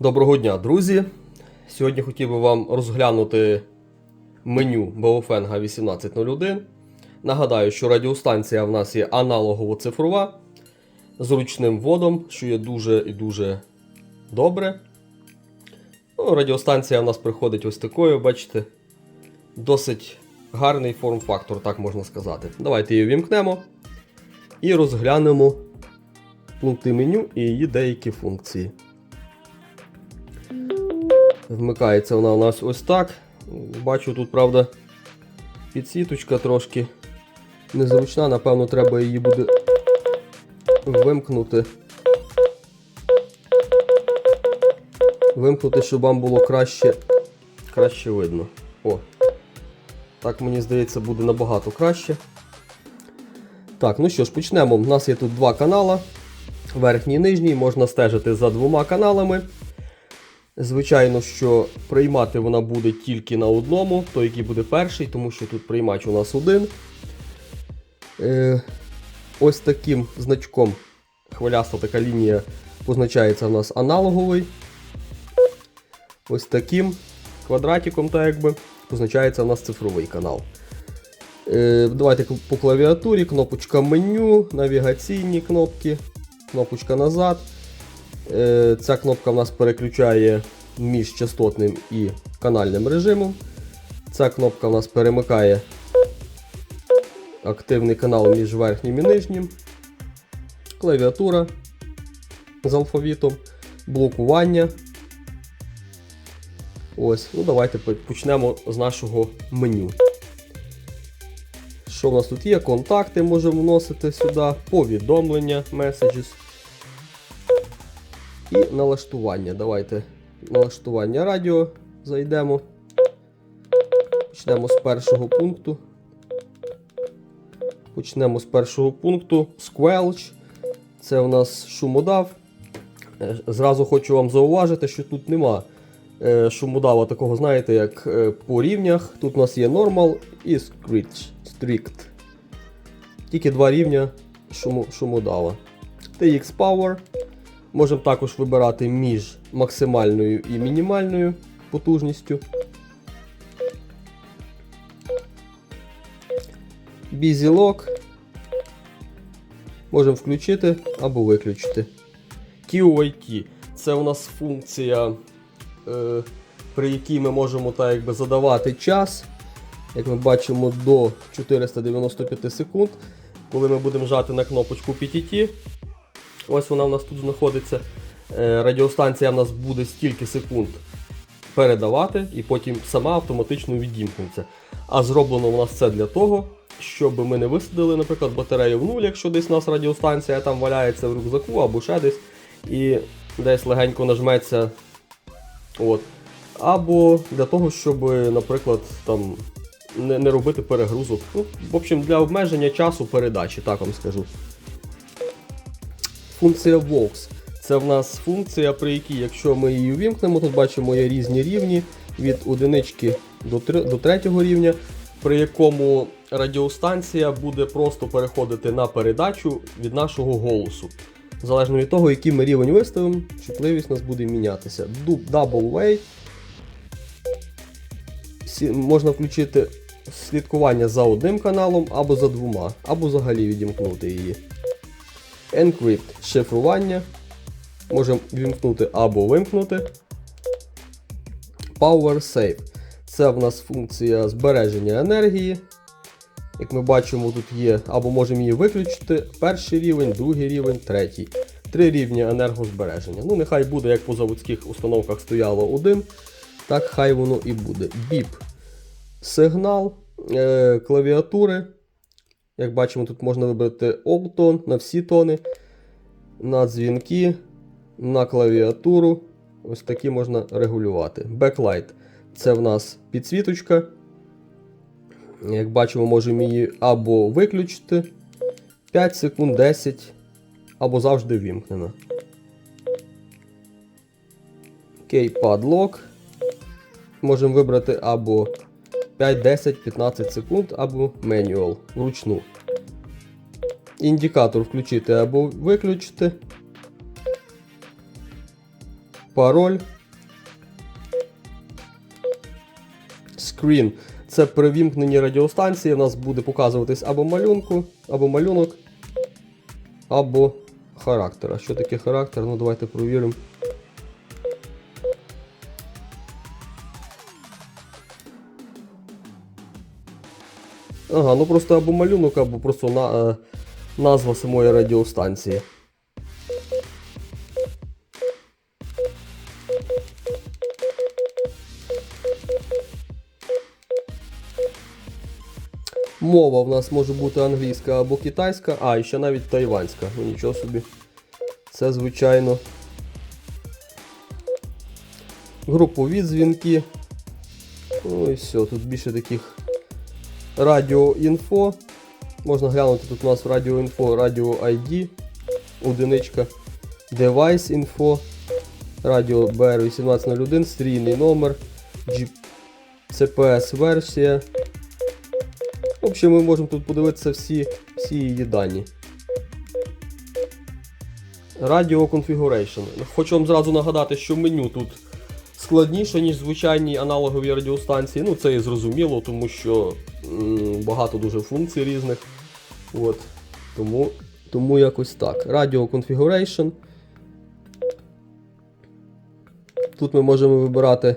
Доброго дня, друзі! Сьогодні хотів би вам розглянути меню Baofeng 1801. Нагадаю, що радіостанція в нас є аналогово-цифрова з ручним вводом, що є дуже і дуже добре. Ну, радіостанція в нас приходить ось такою, бачите, досить гарний форм-фактор, так можна сказати. Давайте її вімкнемо і розглянемо пункти меню і її деякі функції. Вмикається вона у нас ось так. Бачу, тут, правда, підсвіточка трошки незручна, напевно, треба її буде вимкнути. Вимкнути, щоб вам було краще, краще видно. О. Так, мені здається, буде набагато краще. Так, ну що ж, почнемо. У нас є тут два канала. Верхній і нижній, можна стежити за двома каналами. Звичайно, що приймати вона буде тільки на одному, той, який буде перший, тому що тут приймач у нас один. Е, ось таким значком хвиляста така лінія позначається у нас аналоговий. Ось таким квадратиком, так якби, позначається у нас цифровий канал. Е, давайте по клавіатурі, кнопочка меню, навігаційні кнопки, кнопочка назад. Е, Ця кнопка в нас переключає між частотним і канальним режимом. Ця кнопка в нас перемикає активний канал між верхнім і нижнім. Клавіатура з алфавітом, блокування. Ось, ну давайте почнемо з нашого меню. Що в нас тут є? Контакти можемо вносити сюди, повідомлення, messages і налаштування. Давайте налаштування радіо зайдемо. Почнемо з першого пункту. Почнемо з першого пункту. Squelch. Це у нас шумодав. Е, Зразу хочу вам зауважити, що тут нема е, шумодава такого, знаєте, як е, по рівнях. Тут у нас є Normal і Strict. Тільки два рівня шумодава. TX Power. Можемо також вибирати між максимальною і мінімальною потужністю. Lock. Можемо включити або виключити. QIT це у нас функція, е, при якій ми можемо так якби задавати час. Як ми бачимо, до 495 секунд. Коли ми будемо жати на кнопочку PTT, Ось вона в нас тут знаходиться. Е, Радіостанція в нас буде стільки секунд передавати, і потім сама автоматично відімкнеться. А зроблено у нас це для того, щоб ми не висадили, наприклад, батарею в нуль, якщо десь у нас радіостанція там валяється в рюкзаку або ще десь, і десь легенько нажметься. От. Або для того, щоб, наприклад, там не, не робити перегрузок. Ну, В общем, для обмеження часу передачі, так вам скажу. Функція Vox. Це в нас функція, при якій, якщо ми її увімкнемо, тут бачимо є різні рівні від одинички до 3, до третього рівня, при якому радіостанція буде просто переходити на передачу від нашого голосу. Залежно від того, який ми рівень виставимо, чутливість у нас буде мінятися. Double Way. Можна включити слідкування за одним каналом або за двома, або взагалі відімкнути її. Encrypt шифрування. Можемо вімкнути або вимкнути. Power Save. Це в нас функція збереження енергії. Як ми бачимо, тут є, або можемо її виключити. Перший рівень, другий рівень, третій. Три рівні енергозбереження. Ну, нехай буде, як по заводських установках стояло один, так хай воно і буде. Біп. Сигнал, е, клавіатури. Як бачимо, тут можна вибрати all тон на всі тони, на дзвінки, на клавіатуру. Ось такі можна регулювати. Backlight це в нас підсвіточка. Як бачимо, можемо її або виключити 5 секунд, 10, або завжди вімкнена. Keypad Lock. Можемо вибрати або 5, 10, 15 секунд або manual вручну. Індикатор включити або виключити. пароль. Screen. Це при вімкненні радіостанції у нас буде показуватись або малюнку, або малюнок, або характер. А що таке характер? Ну давайте провіримо. Ага, ну просто або малюнок, або просто на, е, назва самої радіостанції. Мова в нас може бути англійська або китайська, а і ще навіть тайванська. Ну нічого собі. Це звичайно. Групові дзвінки. Ну і все, тут більше таких радіоінфо. Можна глянути тут у нас радіоінфо, радіо ID, одиничка, девайс інфо, радіо BR1801, стрійний номер, G... CPS версія. В общем, ми можемо тут подивитися всі, всі її дані. Radio Configuration. Хочу вам зразу нагадати, що меню тут складніше, ніж звичайні аналогові радіостанції. Ну, це і зрозуміло, тому що м, багато дуже функцій різних. От. Тому, тому якось так. Radio Configuration. Тут ми можемо вибирати.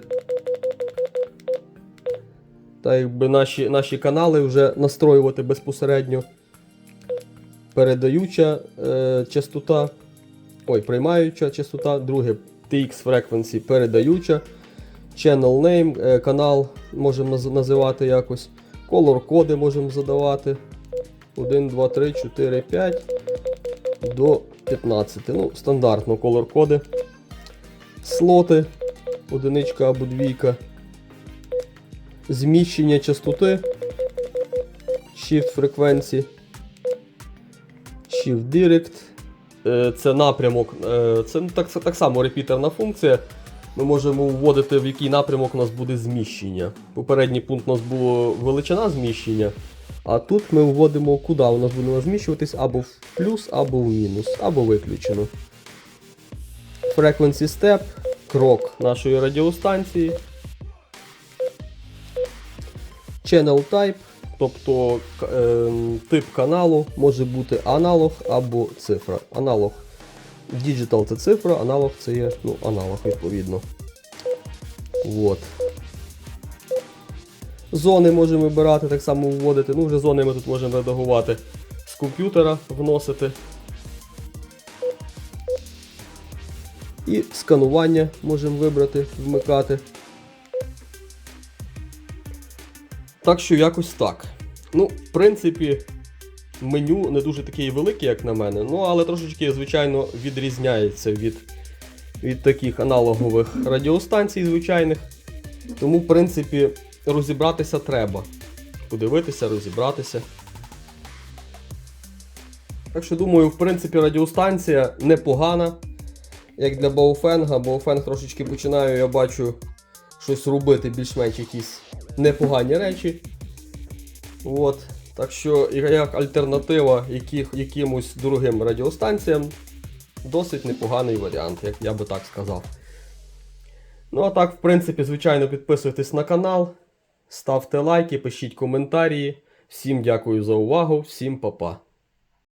Та якби наші, наші канали вже настроювати безпосередньо. Передаюча е, частота. Ой, приймаюча частота, друге TX Frequency передаюча. Channel name, е, канал можемо називати якось. Color коди можемо задавати. 1, 2, 3, 4, 5 до 15. Ну, стандартно color коди. Слоти, одиничка або двійка. Зміщення частоти. Shift Frequency. Shift Direct. Е, Це напрямок. е, Це так, так само репітерна функція. Ми можемо вводити, в який напрямок у нас буде зміщення. Попередній пункт у нас було величина зміщення. А тут ми вводимо, куди у нас буде зміщуватись або в плюс, або в мінус, або виключено. Frequency Step, крок нашої радіостанції. Channel Type, тобто ем, тип каналу може бути аналог або цифра. Аналог Digital це цифра, аналог це є ну, аналог відповідно. От. Зони можемо вибирати, так само вводити. Ну, вже зони ми тут можемо редагувати з комп'ютера, вносити. І сканування можемо вибрати, вмикати. Так що якось так. Ну, в принципі, меню не дуже таке велике, як на мене, ну але трошечки, звичайно, відрізняється від, від таких аналогових радіостанцій звичайних. Тому, в принципі, розібратися треба. Подивитися, розібратися. Так що думаю, в принципі, радіостанція непогана. Як для Бауфенга, Бауфенг трошечки починаю, я бачу, щось робити більш-менш якісь непогані речі. От. Так що, як альтернатива яких, якимось дорогим радіостанціям, досить непоганий варіант, як я би так сказав. Ну а так, в принципі, звичайно, підписуйтесь на канал, ставте лайки, пишіть коментарі. Всім дякую за увагу, всім па-па.